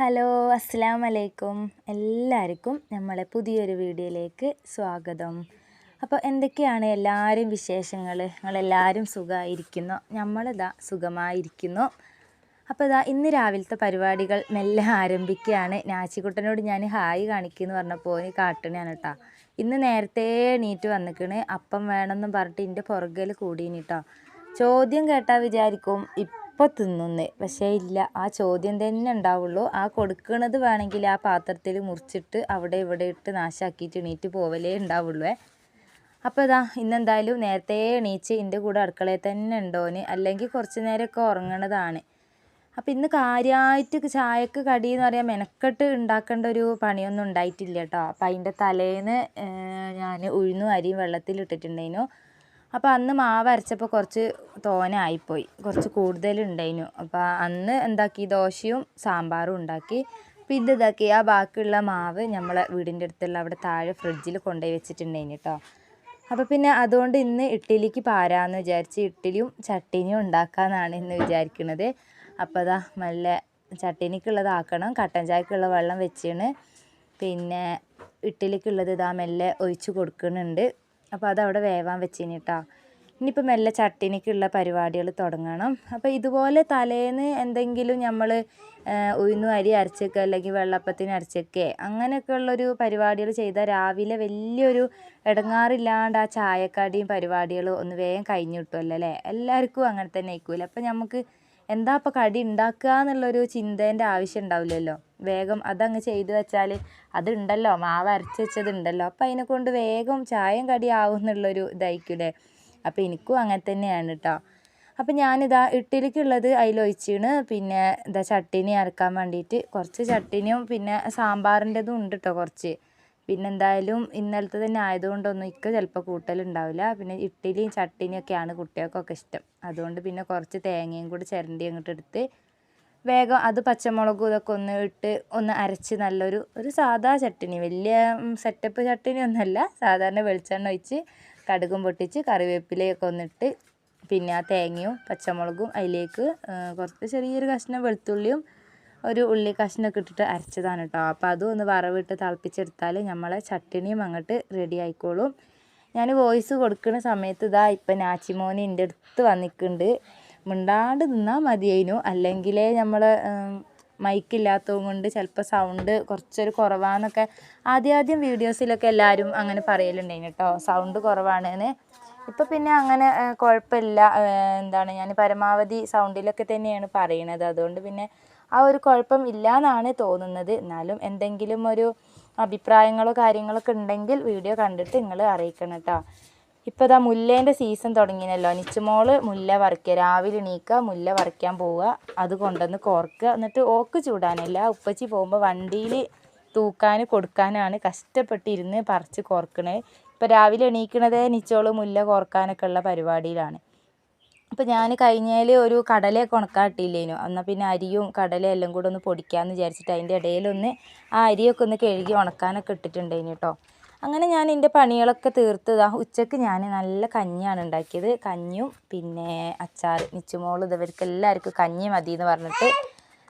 Hello അസ്സാം വലൈക്കും എല്ലാവർക്കും നമ്മളെ പുതിയൊരു വീഡിയോയിലേക്ക് സ്വാഗതം. അപ്പോൾ എന്തൊക്കെയാണ് എല്ലാവരും വിശേഷങ്ങൾ നിങ്ങളെല്ലാവരും സുഖമായിരിക്കുന്നു? നമ്മളിതാ സുഖമായിരിക്കുന്നു. അപ്പോൾ ഇതാ ഇന്ന് രാവിലത്തെ പരിപാടികൾ മെല്ലെ ആരംഭിക്കുകയാണ്. നാച്ചിക്കുട്ടനോട് ഞാൻ ഹായ് കാണിക്കുമെന്ന് പറഞ്ഞപ്പോൾ ഓന് കാട്ടണയാണ് കേട്ടോ. ഇന്ന് നേരത്തെ എണീറ്റ് വന്നിക്കണ്. അപ്പം വേണമെന്നും പറഞ്ഞിട്ട് എന്റെ പുറകിൽ കൂടീനി കേട്ടോ. ചോദ്യം കേട്ടാൽ വിചാരിക്കും. തിന്നുന്ന്. പക്ഷേ ഇല്ല. ആ ചോദ്യം തന്നെ ഉണ്ടാവുള്ളൂ. ആ കൊടുക്കണത് വേണമെങ്കിൽ ആ പാത്രത്തിൽ മുറിച്ചിട്ട് അവിടെ ഇവിടെ ഇട്ട് നാശാക്കിയിട്ട് എണീറ്റ് പോവലേ ഉണ്ടാവുള്ളൂ. അപ്പോൾ ഇതാ ഇന്നെന്തായാലും നേരത്തെ എണീച്ച് എന്റെ കൂടെ അടുക്കളയിൽ തന്നെ ഉണ്ടോന്? അല്ലെങ്കിൽ കുറച്ച് നേരമൊക്കെ ഉറങ്ങണതാണ്. അപ്പോൾ ഇന്ന് കാര്യമായിട്ട് ചായക്ക് കടി എന്ന് പറയാൻ മെനക്കെട്ട് ഉണ്ടാക്കേണ്ട ഒരു പണിയൊന്നും ഉണ്ടായിട്ടില്ല കേട്ടോ. അപ്പം അതിന്റെ തലേന്ന് ഞാൻ ഉഴുന്നും അരിയും വെള്ളത്തിലിട്ടിട്ടുണ്ടായിരുന്നു അപ്പോൾ അന്ന് മാവ് അരച്ചപ്പോൾ കുറച്ച് തോനെ ആയിപ്പോയി കുറച്ച് കൂടുതലുണ്ടായിനു. അപ്പോൾ അന്ന് എന്താക്കി? ദോശയും സാമ്പാറും ഉണ്ടാക്കി. അപ്പോൾ ഇത് ഇതാക്കി. ആ ബാക്കിയുള്ള മാവ് നമ്മളെ വീടിന്റെ അടുത്തുള്ള അവിടെ താഴെ ഫ്രിഡ്ജിൽ കൊണ്ടുപോയി വെച്ചിട്ടുണ്ടായിരുന്നു കേട്ടോ അപ്പോൾ പിന്നെ അതുകൊണ്ട് ഇന്ന് ഇഡ്ഡലിക്ക് പാരാന്ന് വിചാരിച്ച് ഇഡ്ഡലിയും ചട്ടിനിയും ഉണ്ടാക്കാമെന്നാണ് ഇന്ന് വിചാരിക്കുന്നത് അപ്പോൾ അതാ നല്ല ചട്ടിനിക്കുള്ളതാക്കണം കട്ടൻ ചായക്കുള്ള വെള്ളം വെച്ചാണ്. പിന്നെ ഇഡ്ഡലിക്കുള്ളത് ഇതാ മെല്ലെ ഒഴിച്ച് കൊടുക്കുന്നുണ്ട്. അപ്പോൾ അതവിടെ വേവാൻ വെച്ചിന് കേട്ടോ ഇനിയിപ്പോൾ മെല്ലെ ചട്ടിനിക്കുള്ള പരിപാടികൾ തുടങ്ങണം. അപ്പോൾ ഇതുപോലെ തലേന്ന് എന്തെങ്കിലും നമ്മൾ ഉഴുന്നു അരി അരച്ചൊക്കെ അല്ലെങ്കിൽ വെള്ളപ്പത്തിന് അരച്ചൊക്കെ അങ്ങനെയൊക്കെ ഉള്ളൊരു പരിപാടികൾ ചെയ്താൽ രാവിലെ വലിയൊരു ഇടങ്ങാറില്ലാണ്ട് ആ ചായക്കടിയും പരിപാടികളും ഒന്ന് വേഗം കഴിഞ്ഞു കിട്ടുമല്ലോ അല്ലേ? എല്ലാവർക്കും അങ്ങനെ തന്നെ ആയിരിക്കുമല്ലോ അപ്പോൾ നമുക്ക് എന്താ ഇപ്പോൾ കടി ഉണ്ടാക്കുക എന്നുള്ളൊരു ചിന്തേന്റെ ആവശ്യം ഉണ്ടാവില്ലല്ലോ വേഗം അതങ്ങ് ചെയ്ത് വെച്ചാൽ അതുണ്ടല്ലോ. മാവ് അരച്ച് വെച്ചതുണ്ടല്ലോ അപ്പോൾ അതിനെ കൊണ്ട് വേഗം ചായം കടി ആവും എന്നുള്ളൊരു ഇതായിരിക്കില്ലേ അപ്പോൾ എനിക്കും അങ്ങനെ തന്നെയാണ് കേട്ടോ അപ്പം ഞാനിതാ ഇഡ്ഡലിക്കുള്ളത് അതിലൊഴിച്ചീണ് പിന്നെ ഇതാ ചട്ടിനി അരക്കാൻ വേണ്ടിയിട്ട് കുറച്ച് ചട്ടിനിയും പിന്നെ സാമ്പാറിന്റെതും ഉണ്ട് കേട്ടോ കുറച്ച്. പിന്നെ എന്തായാലും ഇന്നലത്തെ തന്നെ ആയതുകൊണ്ടൊന്നും ഇക്ക ചിലപ്പോൾ കൂട്ടലുണ്ടാവില്ല. പിന്നെ ഇഡ്ഡലിയും ചട്ടിനിയൊക്കെയാണ് കുട്ടികൾക്കൊക്കെ ഇഷ്ടം. അതുകൊണ്ട് പിന്നെ കുറച്ച് തേങ്ങയും കൂടി ചിരണ്ടി അങ്ങോട്ട് എടുത്ത് വേഗം അത് പച്ചമുളകും ഇതൊക്കെ ഒന്ന് ഇട്ട് ഒന്ന് അരച്ച് നല്ലൊരു ഒരു സാധാ ചട്ടിനി. വലിയ സെറ്റപ്പ് ചട്ടിനി ഒന്നുമല്ല സാധാരണ വെളിച്ചെണ്ണ ഒഴിച്ച് കടുകും പൊട്ടിച്ച് കറിവേപ്പിലയൊക്കെ ഒന്നിട്ട് പിന്നെ ആ തേങ്ങയും പച്ചമുളകും അതിലേക്ക് കുറച്ച് ചെറിയൊരു കഷ്ണം വെളുത്തുള്ളിയും ഒരു ഉള്ളി കഷ്ണമൊക്കെ ഇട്ടിട്ട് അരച്ചതാണ് കേട്ടോ അപ്പോൾ അതും ഒന്ന് വറവിട്ട് തിളപ്പിച്ചെടുത്താൽ നമ്മളെ ചട്ടിണിയും അങ്ങോട്ട് റെഡി ആയിക്കോളും. ഞാൻ വോയിസ് കൊടുക്കുന്ന സമയത്ത് ഇതാ ഇപ്പം നാച്ചിമോന് എന്റെ അടുത്ത് വന്നിട്ടുണ്ട് മിണ്ടാണ്ട് നിന്നാൽ മതിയായിരുന്നു അല്ലെങ്കിൽ നമ്മൾ മൈക്കില്ലാത്തതും കൊണ്ട് ചിലപ്പോൾ സൗണ്ട് കുറച്ചൊരു കുറവാന്നൊക്കെ ആദ്യം ആദ്യം വീഡിയോസിലൊക്കെ എല്ലാവരും അങ്ങനെ പറയലുണ്ടായിരുന്നു കേട്ടോ സൗണ്ട് കുറവാണെന്ന്. ഇപ്പം പിന്നെ അങ്ങനെ കുഴപ്പമില്ല എന്താണ്? ഞാൻ പരമാവധി സൗണ്ടിലൊക്കെ തന്നെയാണ് പറയണത്. അതുകൊണ്ട് പിന്നെ ആ ഒരു കുഴപ്പം ഇല്ല എന്നാണ് തോന്നുന്നത്. എന്നാലും എന്തെങ്കിലും ഒരു അഭിപ്രായങ്ങളോ കാര്യങ്ങളൊക്കെ ഉണ്ടെങ്കിൽ വീഡിയോ കണ്ടിട്ട് നിങ്ങൾ അറിയിക്കണം കേട്ടോ ഇപ്പോൾ ഇതാ മുല്ലേന്റെ സീസൺ തുടങ്ങിയല്ലോ. നിച്ചുമോൾ മുല്ല വറക്കുക രാവിലെ എണീക്കുക മുല്ല വറക്കാൻ പോവുക അത് കൊണ്ടുവന്ന് കോർക്കുക എന്നിട്ട് ഓക്ക് ചൂടാനല്ല. ഉപ്പച്ചി പോകുമ്പോൾ വണ്ടിയിൽ തൂക്കാൻ കൊടുക്കാനാണ് കഷ്ടപ്പെട്ടിരുന്ന് പറിച്ച് കോർക്കണേ. ഇപ്പോൾ രാവിലെ എണീക്കണതേ നിച്ചോൾ മുല്ല കോർക്കാനൊക്കെ ഉള്ള പരിപാടിയിലാണ്. അപ്പോൾ ഞാൻ കഴിഞ്ഞതിൽ ഒരു കടലയൊക്കെ ഉണക്കാൻ ഇട്ടില്ലേനു. എന്നാൽ പിന്നെ അരിയും കടലയും എല്ലാം കൂടെ ഒന്ന് പൊടിക്കാമെന്ന് വിചാരിച്ചിട്ട് അതിന്റെ ഇടയിലൊന്ന് ആ അരിയൊക്കെ ഒന്ന് കഴുകി ഉണക്കാനൊക്കെ ഇട്ടിട്ടുണ്ടായിന് കേട്ടോ അങ്ങനെ ഞാൻ എന്റെ പണികളൊക്കെ തീർത്തതാ ഉച്ചയ്ക്ക് ഞാൻ നല്ല കഞ്ഞിയാണ് ഉണ്ടാക്കിയത് കഞ്ഞും പിന്നെ അച്ചാർ നിച്ചുമോൾ ഇതവർക്ക് എല്ലാവർക്കും കഞ്ഞി മതി എന്ന് പറഞ്ഞിട്ട്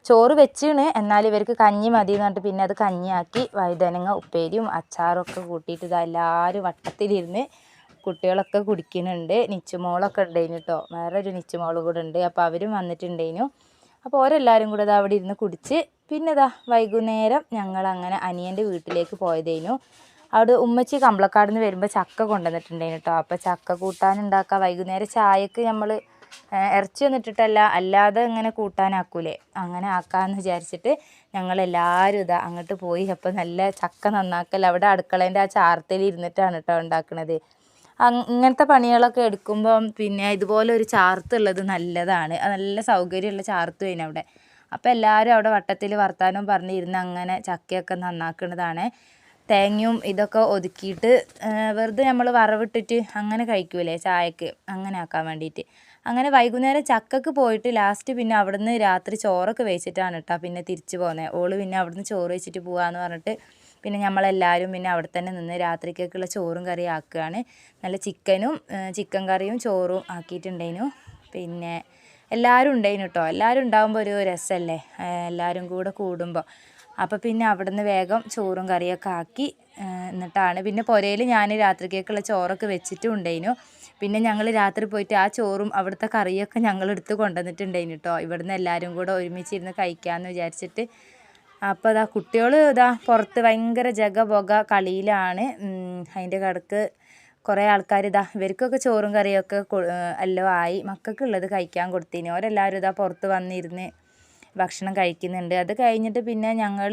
ചോറ് വെച്ചാണ്. എന്നാൽ ഇവർക്ക് കഞ്ഞി മതി എന്ന് പറഞ്ഞിട്ട് പിന്നെ അത് കഞ്ഞിയാക്കി വഴുതനങ്ങ ഉപ്പേരിയും അച്ചാറും ഒക്കെ കൂട്ടിയിട്ട് ഇതാ എല്ലാവരും വട്ടത്തിലിരുന്ന് കുട്ടികളൊക്കെ കുടിക്കുന്നുണ്ട്. നിച്ചുമോളൊക്കെ ഉണ്ടായിന് കേട്ടോ വേറൊരു നിച്ചുമോൾ കൂടെ ഉണ്ട്. അപ്പോൾ അവരും വന്നിട്ടുണ്ടായിനു അപ്പോൾ ഓരെല്ലാവരും കൂടെ അവിടെ ഇരുന്ന് കുടിച്ച് പിന്നെ ഇതാ വൈകുന്നേരം ഞങ്ങൾ അങ്ങനെ അനിയന്റെ വീട്ടിലേക്ക് പോയതേനു. അവിടെ ഉമ്മച്ചി കമ്പളക്കാട് നിന്ന് വരുമ്പോൾ ചക്ക കൊണ്ടുവന്നിട്ടുണ്ടായിരുന്നു കേട്ടോ അപ്പോൾ ചക്ക കൂട്ടാനുണ്ടാക്കാം. വൈകുന്നേരം ചായക്ക് നമ്മൾ ഇറച്ചി വന്നിട്ടിട്ടല്ല അല്ലാതെ ഇങ്ങനെ കൂട്ടാനാക്കൂലേ. അങ്ങനെ ആക്കാമെന്ന് വിചാരിച്ചിട്ട് ഞങ്ങളെല്ലാവരും ഇതാ അങ്ങോട്ട് പോയി. അപ്പോൾ നല്ല ചക്ക നന്നാക്കൽ അവിടെ അടുക്കളേന്റെ ആ ചാർത്തയിൽ ഇരുന്നിട്ടാണ് കേട്ടോ ഉണ്ടാക്കുന്നത് ഇങ്ങനത്തെ പണികളൊക്കെ എടുക്കുമ്പം പിന്നെ ഇതുപോലെ ഒരു ചാർത്തുള്ളത് നല്ലതാണ്. നല്ല സൗകര്യമുള്ള ചാർത്ത് വേണം അവിടെ. അപ്പോൾ എല്ലാവരും അവിടെ വട്ടത്തിൽ വർത്താനം പറഞ്ഞിരുന്ന് അങ്ങനെ ചക്കയൊക്കെ നന്നാക്കുന്നതാണ്. തേങ്ങയും ഇതൊക്കെ ഒതുക്കിയിട്ട് വെറുതെ നമ്മൾ വറവിട്ടിട്ട് അങ്ങനെ കഴിക്കൂലേ ചായക്ക്? അങ്ങനെ ആക്കാൻ വേണ്ടിയിട്ട്. അങ്ങനെ വൈകുന്നേരം ചക്കക്ക് പോയിട്ട് ലാസ്റ്റ് പിന്നെ അവിടുന്ന് രാത്രി ചോറൊക്കെ വെച്ചിട്ടാണ് കേട്ടോ പിന്നെ തിരിച്ചു പോകുന്നത് ഓൾ പിന്നെ അവിടുന്ന് ചോറ് വെച്ചിട്ട് പോകാമെന്ന് പറഞ്ഞിട്ട് പിന്നെ നമ്മളെല്ലാവരും പിന്നെ അവിടെ തന്നെ നിന്ന് രാത്രിക്കൊക്കെയുള്ള ചോറും കറിയും ആക്കുകയാണ്. നല്ല ചിക്കനും ചിക്കൻ കറിയും ചോറും ആക്കിയിട്ടുണ്ടേനു. പിന്നെ എല്ലാവരും ഉണ്ടായിന് കേട്ടോ എല്ലാവരും ഉണ്ടാകുമ്പോൾ ഒരു രസമല്ലേ എല്ലാവരും കൂടെ കൂടുമ്പോൾ അപ്പോൾ പിന്നെ അവിടുന്ന് വേഗം ചോറും കറിയൊക്കെ ആക്കി എന്നിട്ടാണ്. പിന്നെ പുരയിൽ ഞാൻ രാത്രിക്കേക്കുള്ള ചോറൊക്കെ വെച്ചിട്ടും ഉണ്ടായിനു പിന്നെ ഞങ്ങൾ രാത്രി പോയിട്ട് ആ ചോറും അവിടുത്തെ കറിയൊക്കെ ഞങ്ങൾ എടുത്ത് കൊണ്ടുവന്നിട്ടുണ്ടായിന് കേട്ടോ ഇവിടുന്ന് എല്ലാവരും കൂടെ ഒരുമിച്ചിരുന്ന് കഴിക്കാമെന്ന് വിചാരിച്ചിട്ട് അപ്പോൾ ഇതാ കുട്ടികൾ ഇതാ പുറത്ത് ഭയങ്കര ജഗ പുക കളിയിലാണ്. അതിന്റെ കടക്ക് കുറേ ആൾക്കാർ ഇതാ ഇവർക്കൊക്കെ ചോറും കറിയൊക്കെ എല്ലാം ആയി. മക്കൾക്കുള്ളത് കഴിക്കാൻ കൊടുത്തിന്. ഓരെല്ലാവരും ഇതാ പുറത്ത് വന്നിരുന്ന് ഭക്ഷണം കഴിക്കുന്നുണ്ട്. അത് കഴിഞ്ഞിട്ട് പിന്നെ ഞങ്ങൾ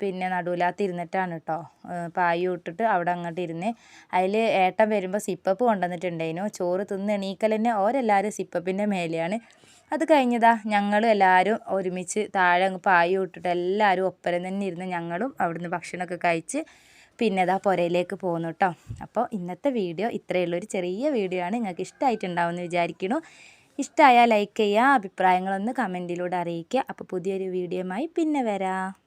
പിന്നെ നടുവിലാത്ത് ഇരുന്നിട്ടാണ് കേട്ടോ പായും ഇട്ടിട്ട് അവിടെ അങ്ങോട്ട് ഇരുന്ന് അതിൽ ഏട്ടൻ വരുമ്പോൾ സിപ്പപ്പ് കൊണ്ടുവന്നിട്ടുണ്ടായിരുന്നു ചോറ് തിന്ന് എണീക്കൽ തന്നെ ഓരെല്ലാവരും സിപ്പപ്പിന്റെ മേലെയാണ് അത് കഴിഞ്ഞതാ ഞങ്ങളും എല്ലാവരും ഒരുമിച്ച് താഴെ അങ്ങ് പായ ഇട്ടിട്ട് എല്ലാവരും ഒപ്പരം തന്നെ ഇരുന്ന് ഞങ്ങളും അവിടുന്ന് ഭക്ഷണമൊക്കെ കഴിച്ച് പിന്നെ ഇതാ പുരയിലേക്ക് പോകുന്നു കേട്ടോ അപ്പോൾ ഇന്നത്തെ വീഡിയോ ഇത്രയേ ഉള്ളൂ. ഒരു ചെറിയ വീഡിയോ ആണ്. നിങ്ങൾക്ക് ഇഷ്ടമായിട്ടുണ്ടാവുമെന്ന് വിചാരിക്കുന്നു. ഇഷ്ടമായാൽ ലൈക്ക് ചെയ്യുക അഭിപ്രായങ്ങളൊന്ന് കമന്റിലൂടെ അറിയിക്കുക. അപ്പോൾ പുതിയൊരു വീഡിയോയുമായി പിന്നെ വരാം.